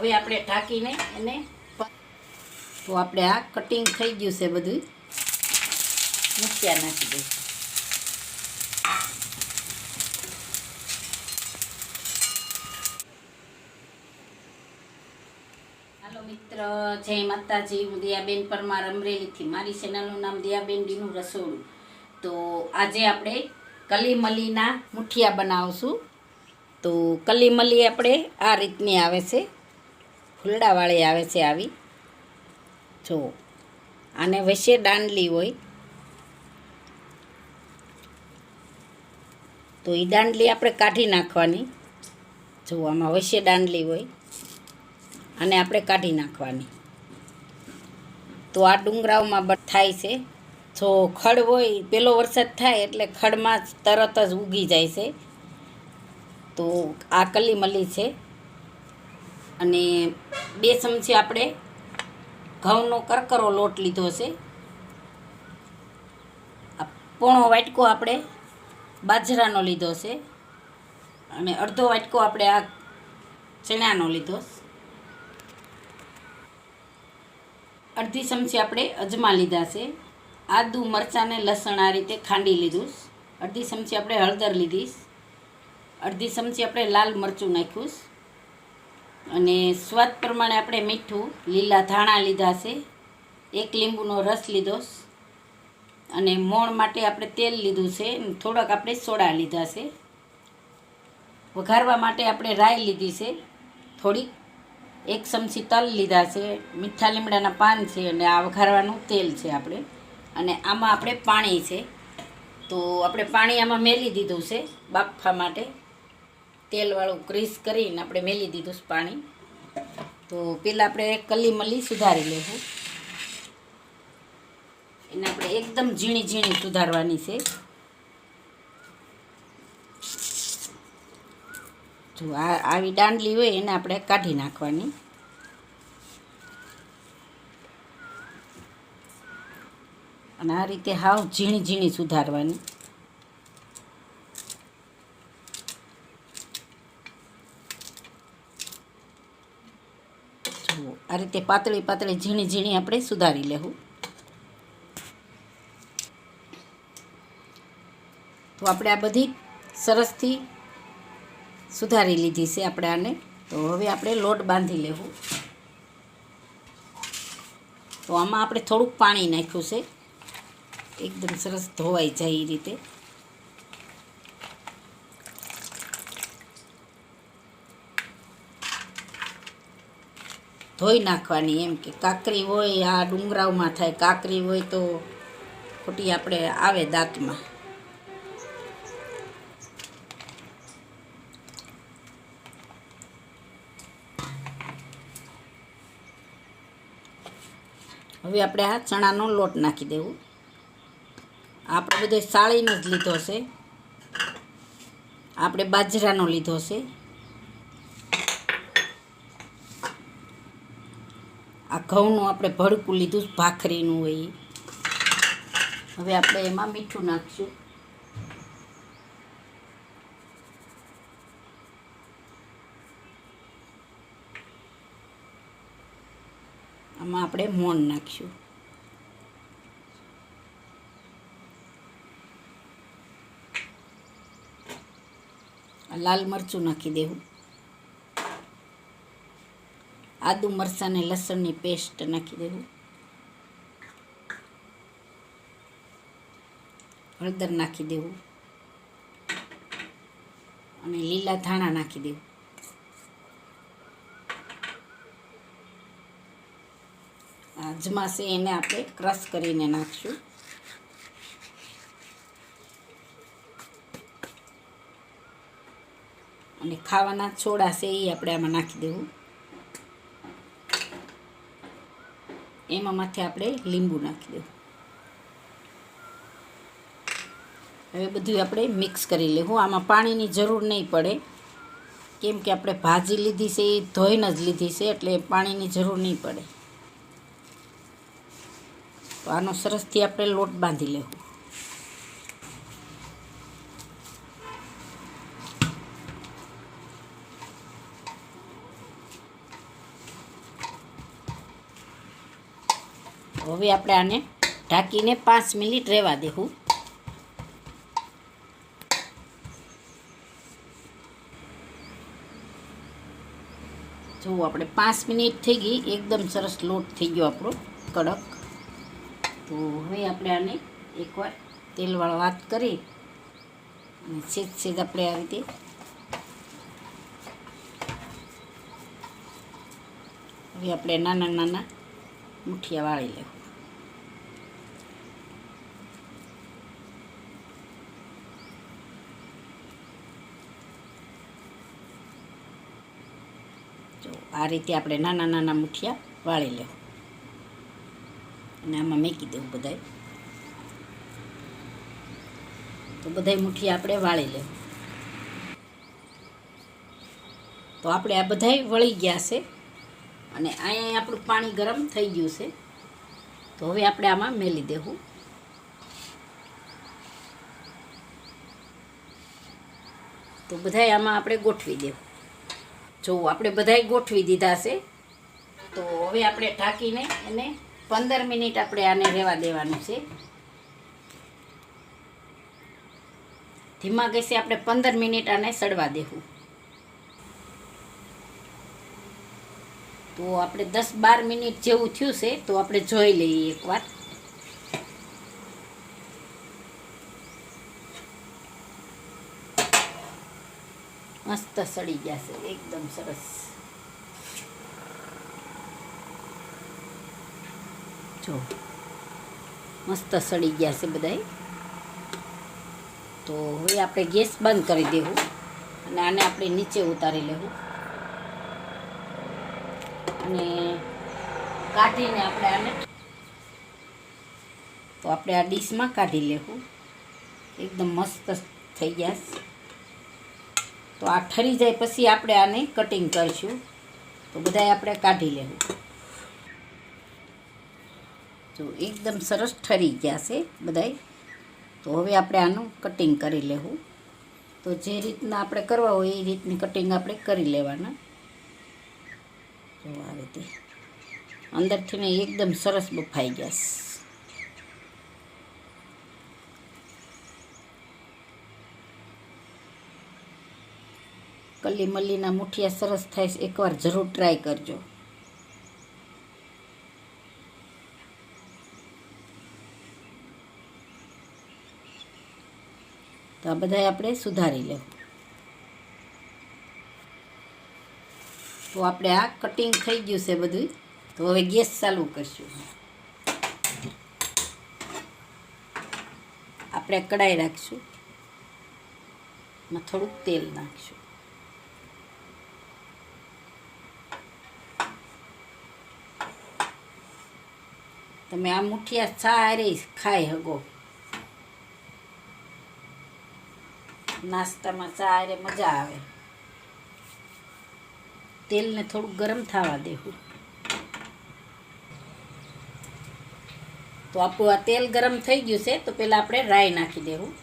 હવે આપણે ઢાંકીને એને તો આપણે આ કટિંગ થઈ ગયું છે બધું. મૂક્યા નાખી દઈશું હાલો મિત્ર, જય માતાજી. હું દિયાબેન પરમાર અમરેલીથી. મારી ચેનલનું નામ દિયાબેન ડીનું રસોડું. તો આજે આપણે કલીમલીના મુઠિયા બનાવશું. તો કલીમલી આપણે આ રીતની આવે છે. ફૂલડાવાળી આવે છે આવી. જો, આને વચ્ચે દાંડલી હોય. તો એ દાંડલી આપણે કાઢી નાખવાની. જો, આમાં વચ્ચે દાંડલી હોય. અને આપણે કાઢી નાખવાની. તો આ ડુંગરાઓમાં થાય છે. જો ખડ હોય, પેલો વરસાદ થાય એટલે ખડમાં તરત જ ઉગી જાય છે. તો આ કલીમલી છે. અને બે ચમચી આપણે ઘઉંનો કરકરો લોટ લીધો છે. પોણો વાટકો આપણે બાજરાનો લીધો છે અને અડધો વાટકો આપણે આ ચણાનો લીધો અડધી ચમચી આપણે અજમા લીધા છે. આદુ, મરચાં ને લસણ આ રીતે ખાંડી લીધું અડધી ચમચી આપણે હળદર લીધી અડધી ચમચી આપણે લાલ મરચું નાખ્યું. અને સ્વાદ પ્રમાણે આપણે મીઠું, લીલા ધાણા લીધા છે. એક લીંબુનો રસ લીધો અને મોણ માટે આપણે તેલ લીધું છે થોડાક આપણે સોડા લીધા છે. વઘારવા માટે આપણે રાઈ લીધી છે. થોડીક, એક ચમચી તલ લીધા છે. મીઠા લીમડાના પાન છે અને આ વઘારવાનું તેલ છે આપણે. અને આમાં આપણે પાણી છે. તો આપણે પાણી આમાં મેલી દીધું છે બાફવા માટે. તેલવાળું ગ્રીસ કરીને આપણે મેલી દીધું છે પાણી. તો પહેલાં આપણે કલી મલી સુધારી લેવું. એને આપણે એકદમ ઝીણી ઝીણી સુધારવાની છે. જો આ આવી દાંડલી હોય એને આપણે કાઢી નાખવાની. અને આ રીતે હાવ ઝીણી ઝીણી સુધારવાની જુઓ આ રીતે પાતળી પાતળી ઝીણી ઝીણી આપણે સુધારી લેવું. તો આપણે આ બધી સરસથી સુધારી લીધી છે આપણે આને. તો હવે આપણે લોટ બાંધી લેવું. તો આમાં આપણે થોડુંક પાણી નાખ્યું છે. એકદમ સરસ ધોવાઈ જાય એ રીતે. ધોઈ નાખવાની એમ કે કાકરી હોય, આ ડુંગરાવમાં થાય, કાકરી હોય તો ખોટી આપણે આવે દાંતમાં. હવે આપણે આ ચણાનો લોટ નાખી દેવું. આપણે બધો સાળીનો જ લીધો છે. આપણે બાજરાનો લીધો છે. આ ઘઉંનું આપણે ભડકું લીધું, ભાખરીનું હોય. હવે આપણે એમાં મીઠું નાખશું. આમાં આપણે મોણ નાખીશું. લાલ મરચું નાખી દેવું. આદુ, મરચાં ને લસણની પેસ્ટ નાખી દેવું. હળદર નાખી દેવું. અને લીલા ધાણા નાખી દેવું. અજમા છે એને આપણે ક્રશ કરીને નાખશું. અને ખાવાના છોડા છે એ આપણે આમાં નાખી દેવું. એમાં માથે આપણે લીંબુ નાખી દઉં હવે બધું આપણે મિક્સ કરી લેવું. આમાં પાણીની જરૂર નહીં પડે. કેમ કે આપણે ભાજી લીધી છે, એ ધોઈને જ લીધી છે, એટલે પાણીની જરૂર નહીં પડે. તો આનો સરસથી આપણે લોટ બાંધી લેવું. હવે આપણે આને ઢાંકીને પાંચ મિનિટ રહેવા દેવું. જો આપણે પાંચ મિનિટ થઈ ગઈ, એકદમ સરસ લોટ થઈ ગયો આપણો, કડક. તો હવે આપણે આને એકવાર તેલવાળા વાત કરી અને સેજ સેજ આપણે આ રીતે હવે આપણે નાના નાના મુઠિયા વાળી લેવું. આ રીતે આપણે નાના નાના મુઠિયા વાળી લેવું. અને આમાં મેકી દેવું બધાય. તો બધાય મુઠિયા આપણે વાળી લેવું. તો આપણે આ બધાય વળી ગયા છે. અને અહીંયા આપણું પાણી ગરમ થઈ ગયું છે. તો હવે આપણે આમાં મેલી દેવું. તો બધાય આમાં આપણે ગોઠવી દેવું. જો આપણે બધાય ગોઠવી દીધા છે, તો હવે આપણે ઢાંકીને એને પંદર મિનિટ આપણે આને રહેવા દેવાનું છે. ધીમા ગેસે આપણે પંદર મિનિટ આને સડવા દેવું. તો આપણે દસ બાર મિનિટ જેવું થયું છે, તો આપણે જોઈ લઈએ એકવાર મસ્ત સડી ગયા છે, એકદમ સરસ. જો, મસ્ત સડી ગયા છે બધાય. તો હવે આપણે ગેસ બંધ કરી દેવું અને આને આપણે નીચે ઉતારી લેવું. અને કાઢીને આપણે આને તો આપણે આ ડીશમાં કાઢી લેવું. એકદમ મસ્ત થઈ ગયા છે. તો આ ઠરી જાય પછી આપણે આને કટિંગ કરીશું. તો બધાય આપણે કાઢી લેવું. તો એકદમ સરસ ઠરી ગયા છે બધાય. તો હવે આપણે આનું કટિંગ કરી લેવું. તો જે રીતના આપણે કરવા હોય એ રીતની કટિંગ આપણે કરી લેવાના. જો આ રીતે. અંદરથી ને એકદમ સરસ બફાઈ ગયા કલી મલ્લીના મુઠિયા સરસ થાય છે. એકવાર જરૂર ટ્રાય કરજો. તો આ બધા આપણે સુધારી લેવું. તો આપણે આ કટિંગ થઈ ગયું છે બધું. તો હવે ગેસ ચાલુ કરશું. આપણે કડાઈ રાખશું. થોડુંક તેલ નાખશું. તમે આ મુઠિયા સારે ખાઈ હગો. નાસ્તામાં સારે મજા આવે. તેલને થોડું ગરમ થવા દેવું. તો આપણું આ તેલ ગરમ થઈ ગયું છે, તો પહેલાં આપણે રાઈ નાખી દેવું.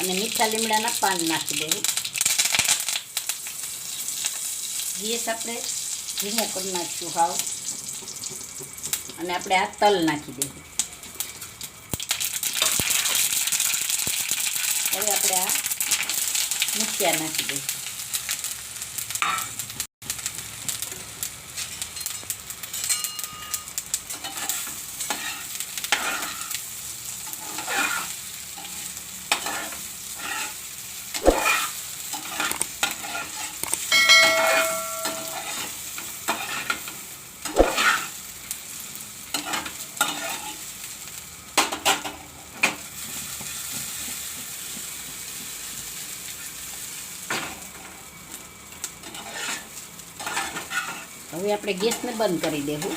અને મીઠા લીમડાના પાન નાખી દેવું. ગેસ આપણે ધીમો કરી નાખશું હાવ. અને આપણે આ તલ નાખી દઈશું. હવે આપણે આ મુઠિયા નાખી દઈશું હવે આપણે ગેસને બંધ કરી દેવું.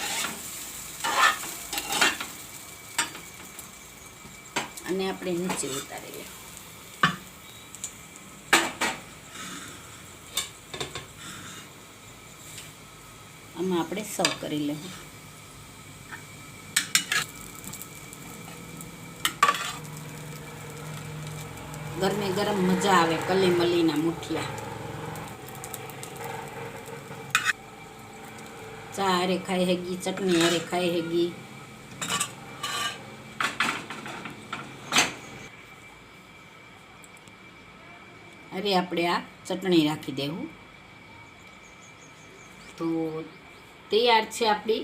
અને આપણે નીચે ઉતારી લેવું આમાં આપણે સર્વ કરી લેવું. ગરમે ગરમ મજા આવે કલી મલીના મુઠિયા. ચા હારે ખાઈ હેગી, ચટણી હારે ખાઈ હેગી. અરે આપણે આ ચટણી રાખી દેવું. તો તૈયાર છે આપણી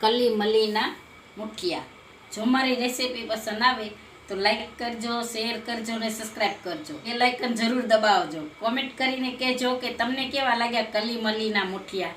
કલી મલીના મુઠિયા. જો મારી રેસીપી પસંદ આવે તો લાઈક કરજો શેર કરજો અને સબસ્ક્રાઈબ કરજો. એ લાઇકન જરૂર દબાવજો. કોમેન્ટ કરીને કહેજો કે તમને કેવા લાગ્યા કલી મલીના મુઠિયા.